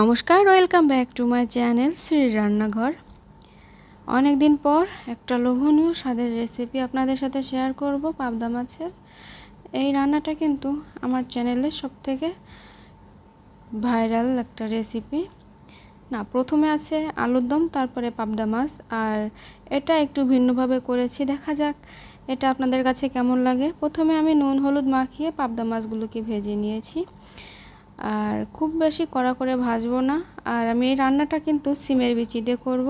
নমস্কার welcome back to my channel Shri Rannaghar অনেক দিন পর একটা লোভনীয় স্বাদের রেসিপি আপনাদের সাথে শেয়ার করব পাবদা মাছের। এই রান্নাটা কিন্তু আমার চ্যানেলের সব থেকে ভাইরাল একটা রেসিপি না, প্রথমে আছে আলুর দম, তারপরে পাবদা মাছ, আর এটা একটু ভিন্নভাবে করেছি, দেখা যাক এটা আপনাদের কাছে কেমন লাগে। প্রথমে আমি নুন, হলুদ মাখিয়ে পাবদা মাছগুলোকে ভেজে নিয়েছি। আর খুব বেশি কড়া করে ভাজবো না। আর আমি এই রান্নাটা কিন্তু সিমের বিচি দিয়ে করব।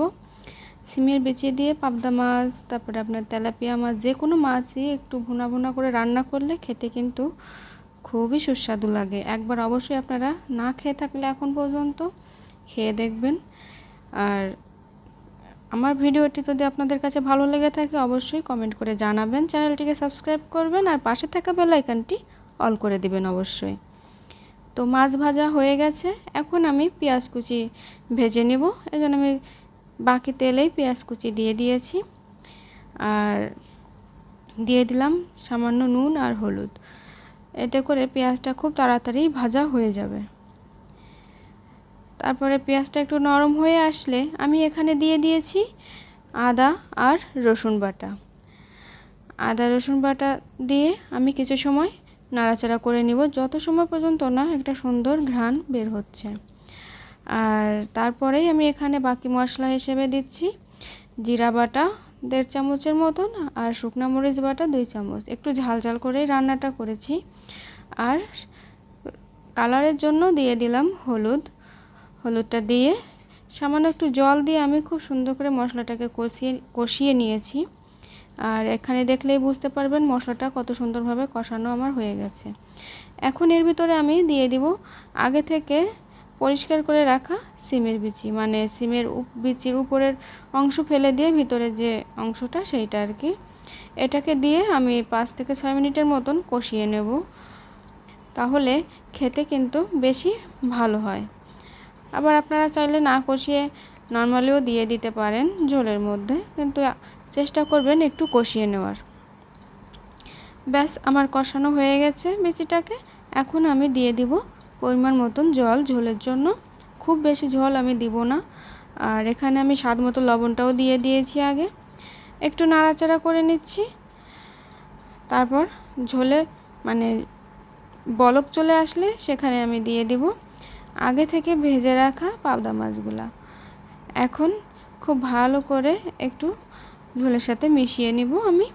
সিমের বিচি দিয়ে পাবদা মাছ, তারপরে আপনার তেলাপিয়া মাছ, যে কোনো মাছই একটু ভুনা ভুনা করে রান্না করলে খেতে কিন্তু খুবই সুস্বাদু লাগে। একবার অবশ্যই আপনারা না খেয়ে থাকলে এখন পর্যন্ত খেয়ে দেখবেন। আর আমার ভিডিওটি যদি আপনাদের কাছে ভালো লেগে থাকে অবশ্যই কমেন্ট করে জানাবেন। চ্যানেলটিকে সাবস্ক্রাইব করবেন আর পাশে থাকা বেলাইকানটি অল করে দিবেন অবশ্যই। তো মাছ ভাজা হয়ে গেছে। এখন আমি পেঁয়াজ কুচি ভেজে নেব। এই জন্য আমি বাকি তেলেই পেঁয়াজ কুচি দিয়ে দিয়েছি। আর দিয়ে দিলাম সামান্য নুন আর হলুদ। এতে করে পেঁয়াজটা খুব তাড়াতাড়ি ভাজা হয়ে যাবে। তারপরে পেঁয়াজটা একটু নরম হয়ে আসলে আমি এখানে দিয়ে দিয়েছি আদা আর রসুন বাটা। আদা রসুন বাটা দিয়ে আমি কিছু সময় নাড়াচাড়া করে নিব। যত সময় পর্যন্ত না একটা সুন্দর ঘ্রাণ বের হচ্ছে। আর তারপরেই আমি এখানে বাকি মশলা হিসেবে দিচ্ছি। জিরা বাটা দেড় চামচের মতন আর শুকনা মরিচ বাটা দুই চামচ। একটু ঝাল ঝাল করেই রান্নাটা করেছি। আর কালারের জন্য দিয়ে দিলাম হলুদ। হলুদটা দিয়ে সামান্য একটু জল দিয়ে আমি খুব সুন্দর করে মশলাটাকে কষিয়ে কষিয়ে নিয়েছি। আর এখানে দেখলেই বুঝতে পারবেন মশলাটা কত সুন্দরভাবে কষানো আমার হয়ে গেছে। এখন এর ভিতরে আমি দিয়ে দিব আগে থেকে পরিষ্কার করে রাখা সিমের বিচি মানে সিমের বিচির উপরের অংশ ফেলে দিয়ে ভিতরে যে অংশটা সেইটা আর কি। এটাকে দিয়ে আমি পাঁচ থেকে ছয় মিনিটের মতন কষিয়ে নেব। তাহলে খেতে কিন্তু বেশি ভালো হয়। আবার আপনারা চাইলে না কষিয়ে নর্মালিও দিয়ে দিতে পারেন ঝোলের মধ্যে, কিন্তু চেষ্টা করবেন একটু কষিয়ে নেওয়ার। ব্যাস, আমার কষানো হয়ে গেছে বিচিটাকে। এখন আমি দিয়ে দিব পরিমাণ মতন জল, ঝোলের জন্য। খুব বেশি ঝোল আমি দিব না। আর এখানে আমি স্বাদ মতো লবণটাও দিয়ে দিয়েছি আগে। একটু নাড়াচাড়া করে নিচ্ছি। তারপর ঝোলে মানে বলক চলে আসলে সেখানে আমি দিয়ে দিব আগে থেকে ভেজে রাখা পাবদা মাছগুলা। এখন খুব ভালো করে একটু ঝোলের সাথে মিশিয়ে নিব আমি।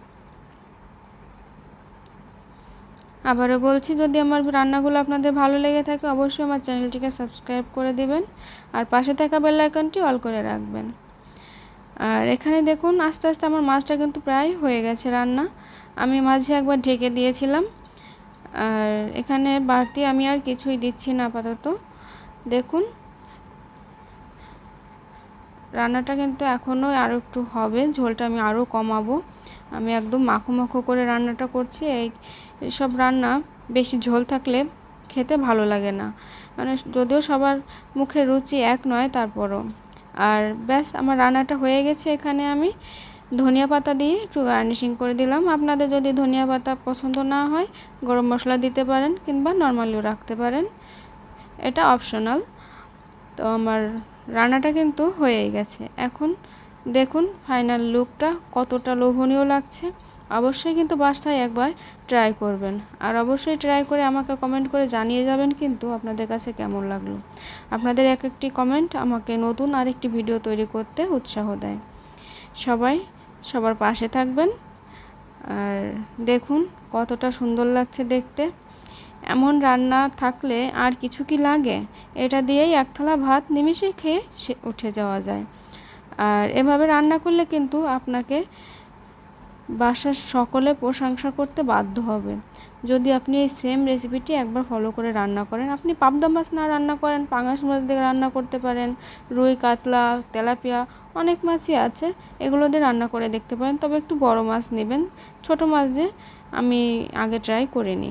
আবারও বলছি, যদি আমার রান্নাগুলো আপনাদের ভালো লেগে থাকে, অবশ্যই আমার চ্যানেলটিকে সাবস্ক্রাইব করে দিবেন আর পাশে থাকা বেল আইকনটি অল করে রাখবেন। আর এখানে দেখুন, আস্তে আস্তে আমার মাছটা কিন্তু প্রায় হয়ে গেছে রান্না। আমি মাঝে একবার ঢেকে দিয়েছিলাম। আর এখানে বাড়তি আমি আর কিছুই দিচ্ছি না আপাতত। দেখুন রান্নাটা কিন্তু এখনও আরও একটু হবে, ঝোলটা আমি আরও কমাবো। আমি একদম মাখো মাখো করে রান্নাটা করছি, এই সব রান্না বেশি ঝোল থাকলে খেতে ভালো লাগে না। মানে যদিও সবার মুখে রুচি এক নয় তারপরও। আর ব্যাস, আমার রান্নাটা হয়ে গেছে এখানে আমি। ধনিয়া পাতা দিয়ে একটু গার্নিশিং করে দিলাম। আপনাদের যদি ধনিয়া পাতা পছন্দ না হয়, গরম মশলা দিতে পারেন কিংবা নর্মালিও রাখতে পারেন। এটা অপশনাল। তো আমার রান্নাটা কিন্তু হয়েই গেছে। এখন দেখুন ফাইনাল লুকটা কতটা লোভনীয় লাগছে। অবশ্যই কিন্তু বাসায় একবার ট্রাই করবেন। আর অবশ্যই ট্রাই করে আমাকে কমেন্ট করে জানিয়ে যাবেন কিন্তু আপনাদের কাছে কেমন লাগল। আপনাদের এক একটি কমেন্ট আমাকে নতুন আরেকটি ভিডিও তৈরি করতে উৎসাহ দেয়। সবাই সবার পাশে থাকবেন। আর দেখুন কতটা সুন্দর লাগছে দেখতে। এমন রান্না থাকলে আর কিছু কি লাগে? এটা দিয়েই এক থালা ভাত নিমিশে খেয়ে সে উঠে যাওয়া যায়। আর এভাবে রান্না করলে কিন্তু আপনাকে বাসার সকলে প্রশংসা করতে বাধ্য হবে। যদি আপনি এই সেম রেসিপিটি একবার ফলো করে রান্না করেন, আপনি পাবদা মাছ না রান্না করেন, পাঙাশ মাছ দিয়ে রান্না করতে পারেন, রুই, কাতলা, তেলাপিয়া অনেক মাছই আছে, এগুলো দিয়ে রান্না করে দেখতে পারেন। তবে একটু বড় মাছ নেবেন, ছোট মাছ দিয়ে আমি আগে ট্রাই করিনি